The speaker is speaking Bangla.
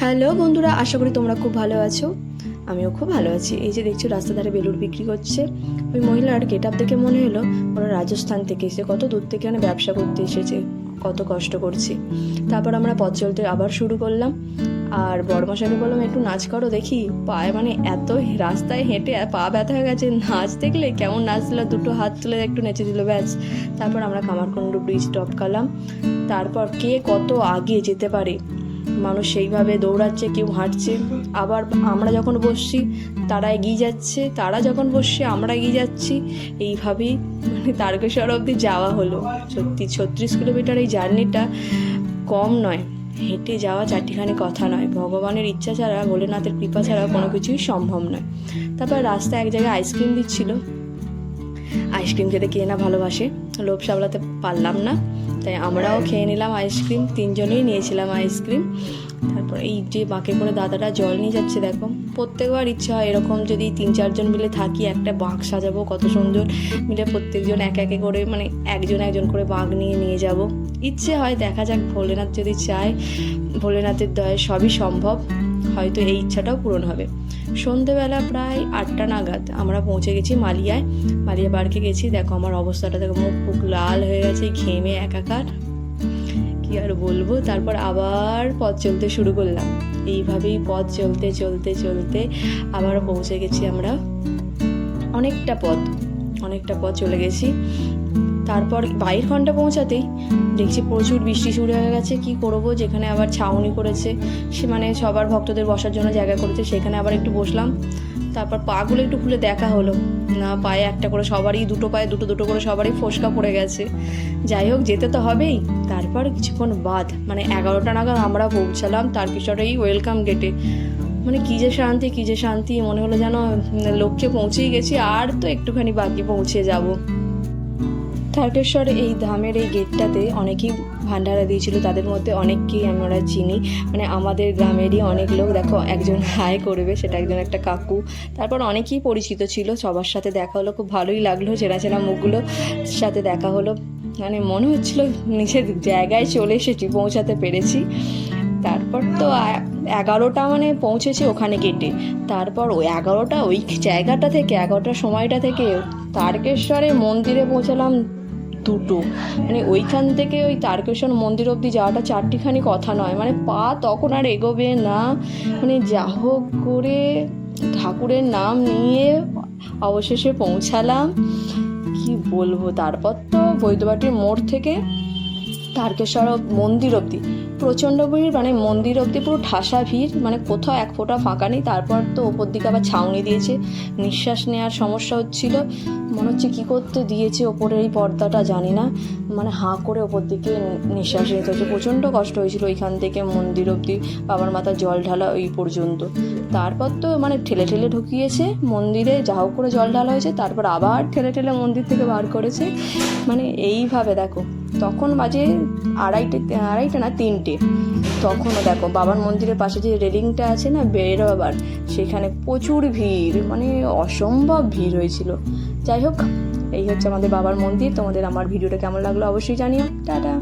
হ্যালো বন্ধুরা, আশা করি তোমরা খুব ভালো আছো। আমিও খুব ভালো আছি। এই যে দেখছ রাস্তা ধারে বেলুর বিক্রি করছে। ওই মহিলার গেট আপ দেখে মনে হলো, ওরা রাজস্থান থেকে এসে কত দূর থেকে মানে ব্যবসা করতে এসেছে, কত কষ্ট করছে। তারপর আমরা পথ চলতে আবার শুরু করলাম। আর বড়মশাইকে বললাম, একটু নাচ করো দেখি। পায়ে মানে এত রাস্তায় হেঁটে পা ব্যথা হয়ে গেছে, নাচ দেখলে কেমন নাচ দিল দুটো হাত তুলে একটু নেচে দিল, ব্যাস। তারপর আমরা কামারকুণ্ডু ব্রিজ টপকালাম তারপর কে কত আগে যেতে পারে? মানুষ সেইভাবে দৌড়াচ্ছে, কেউ হাঁটছে। আবার আমরা যখন বসছি, তারা এগিয়ে যাচ্ছে, তারা যখন বসছে, আমরা এগিয়ে যাচ্ছি। এইভাবেই মানে তারকেশ্বর অবধি যাওয়া হলো। সত্যি, ছত্রিশ কিলোমিটার এই জার্নিটা কম নয়। হেঁটে যাওয়া চারটিখানি কথা নয়। ভগবানের ইচ্ছা ছাড়া, ভোলেনাথের কৃপা ছাড়া কোনো কিছুই সম্ভব নয়। তারপর রাস্তায় এক জায়গায় আইসক্রিম দিচ্ছিল। আইসক্রিম খেতে কে না ভালোবাসে, লোভ সামলাতে পারলাম না। তাই আমরাও খেয়ে নিলাম আইসক্রিম, তিনজনেই নিয়েছিলাম আইসক্রিম। তারপর এই যে বাঁকে করে দাদাটা জল নিয়ে যাচ্ছে, দেখো। প্রত্যেকবার ইচ্ছা হয় এরকম যদি তিন, চারজন মিলে থাকি, একটা বাঘ সাজাবো, কত সুন্দর মিলে প্রত্যেকজন এক, একে করে মানে একজন একজন করে বাঘ নিয়ে নিয়ে যাব। ইচ্ছে হয়, দেখা যাক ভোলেনাথ যদি চায়, ভোলেনাথের দয়ায় সবই সম্ভব। হয়তো এই ইচ্ছাটাও পূরণ হবে। সন্ধেবেলা প্রায় আটটা নাগাদ আমরা পৌঁছে গেছি মালিয়ায়। মালিয়া পার্কে গেছি, দেখো আমার অবস্থাটা, দেখো মুখ ফুক লাল হয়ে গেছে, ঘেমে একাকার। কি আর বলব? তারপর আবার পথ চলতে শুরু করলাম। এইভাবেই পথ চলতে চলতে চলতে আবার পৌঁছে গেছি আমরা। অনেকটা পথ অনেকটা পথ চলে গেছি। তারপর বাইর ঘণ্টা পৌঁছাতেই দেখছি প্রচুর বৃষ্টি শুরু হয়ে গেছে, কি করব? যেখানে আবার ছাউনি করেছে, সে মানে সবার ভক্তদের বসার জন্য জায়গা করেছে, সেখানে আবার একটু বসলাম। তারপর পাগুলো একটু খুলে দেখা হলো। না, পায়ে একটা করে সবারই, দুটো পায়ে দুটো দুটো করে সবারই ফোসকা পড়ে গেছে। যাই হোক, যেতে তো হবেই। তারপর কিছুক্ষণ বাদ মানে এগারোটা নাগাদ আমরা পৌঁছালাম তারকেশ্বরে এই ওয়েলকাম গেটে মানে কী যে শান্তি, কী যে শান্তি, মনে হলো যেন লক্ষ্যে পৌঁছেই গেছি, আর তো একটুখানি বাকি পৌঁছে যাব। তারকেশ্বর এই ধামের এই গেটটাতে অনেকেই ভান্ডারা দিয়েছিল, তাদের মধ্যে অনেককেই আমরা চিনি। মানে আমাদের গ্রামেরই অনেক লোক, দেখো, একজন হাই করবে, সেটা একজন একটা কাকু। তারপর অনেকেই পরিচিত ছিল, সবার সাথে দেখা হলো, খুব ভালোই লাগল চেনা চেনা মুখগুলো সাথে দেখা হলো। মানে মনে হচ্ছিল নিজের জায়গায় চলে এসেছি, পৌঁছাতে পেরেছি। তারপর তো এগারোটা মানে পৌঁছেছি ওখানে গেটে। তারপর ওই এগারোটা, ওই জায়গাটা থেকে, এগারোটার সময়টা থেকে তারকেশ্বরে মন্দিরে পৌঁছালাম। দুটো। মানে ওইখান থেকে ওই তারকেশ্বর মন্দির অব্দি যাওয়াটা চারটিখানি কথা নয়। মানে পা তখন আর এগোবে না। মানে যা হোক করে ঠাকুরের নাম নিয়ে অবশেষে পৌঁছালাম। কি বলব? তারপর তো বৈদ্যবাটির মোড় থেকে তারকেশ্বর মন্দির অবধি। প্রচণ্ড ভিড় মানে মন্দির অবধি পুরো ঠাসা ভিড় মানে কোথাও এক ফোঁটা ফাঁকা নেই। তারপর তো ওপর দিকে আবার ছাউনি দিয়েছে। নিঃশ্বাস নেওয়ার সমস্যা হচ্ছিল। মনে হচ্ছে কী করতে দিয়েছে ওপরের এই পর্দাটা, জানি না। মানে হাঁ করে ওপর দিকে নিঃশ্বাস নিতে হচ্ছে। প্রচণ্ড কষ্ট হয়েছিল ওইখান থেকে মন্দির অবধি, বাবার মাথায় জল ঢালা ওই পর্যন্ত। তারপর তো মানে ঠেলে ঠেলে ঢুকিয়েছে মন্দিরে, যা হোক করে জল ঢালা হয়েছে। তারপর আবার ঠেলে ঠেলে মন্দির থেকে বার করেছে। মানে এইভাবে দেখো। তখন বাজে আড়াইটে আড়াইটে না তিনটে। তখনও দেখো বাবার মন্দিরের পাশে যে রেলিংটা আছে না বেরোবার, সেখানে প্রচুর ভিড় মানে অসম্ভব ভিড় হয়েছিল। যাই হোক, এই হচ্ছে আমাদের বাবার মন্দির। তোমাদের আমার ভিডিওটা কেমন লাগল অবশ্যই জানিও। টাটা।